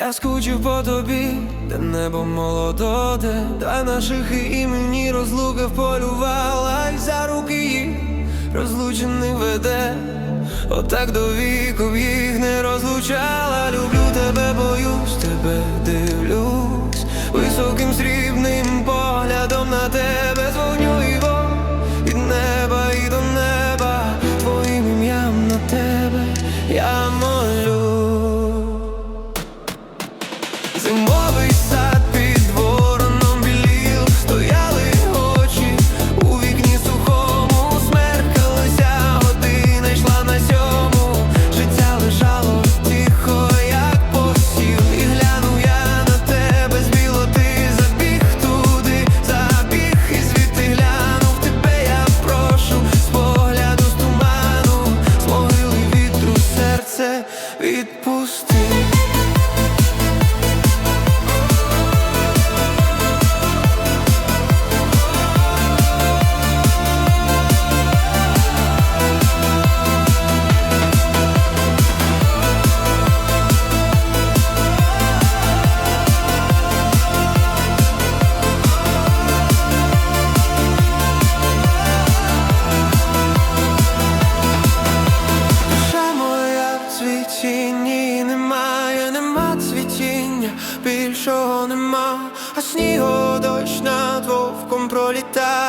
Я скучив по тобі, де небо молододе, та наших імені розлука вполювала, й за руки їх розлучених веде. Отак до віку їх не розлучала. Люблю тебе, боюсь, тебе відпусти В немає, нема цвітіння, більшого нема, а снігу дощ над вовком пролітає,